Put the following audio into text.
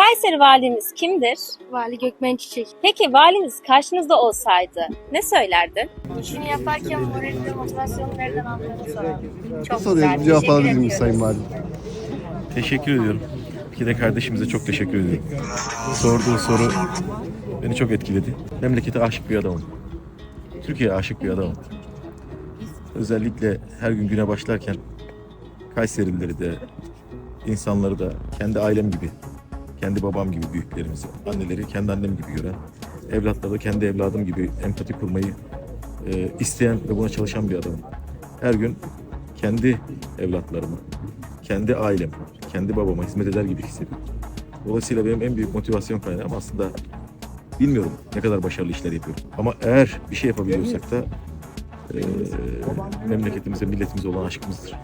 Kayseri valimiz kimdir? Vali Gökmen Çiçek. Peki valimiz karşınızda olsaydı ne söylerdin? Şunu yaparken moral ve motivasyonu nereden aldığını sorardım. Çok Soruyorum güzel. cevap teşekkür alabilir. Sayın Valim? Teşekkür ediyorum. Bir de kardeşimize çok teşekkür ediyorum. Sorduğu soru beni çok etkiledi. Memlekete aşık bir adamım. Türkiye'ye aşık bir adamım. Özellikle her gün güne başlarken Kayserilileri de, insanları da kendi ailem gibi, kendi babam gibi büyüklerimizi, anneleri kendi annem gibi gören, evlatları da kendi evladım gibi empati kurmayı e, isteyen ve buna çalışan bir adamım. Her gün kendi evlatlarıma, kendi ailem, kendi babama hizmet eder gibi hissediyorum. Dolayısıyla benim en büyük motivasyon kaynağım aslında bilmiyorum ne kadar başarılı işler yapıyorum. Ama eğer bir şey yapabiliyorsak da e, memleketimize, milletimize olan aşkımızdır.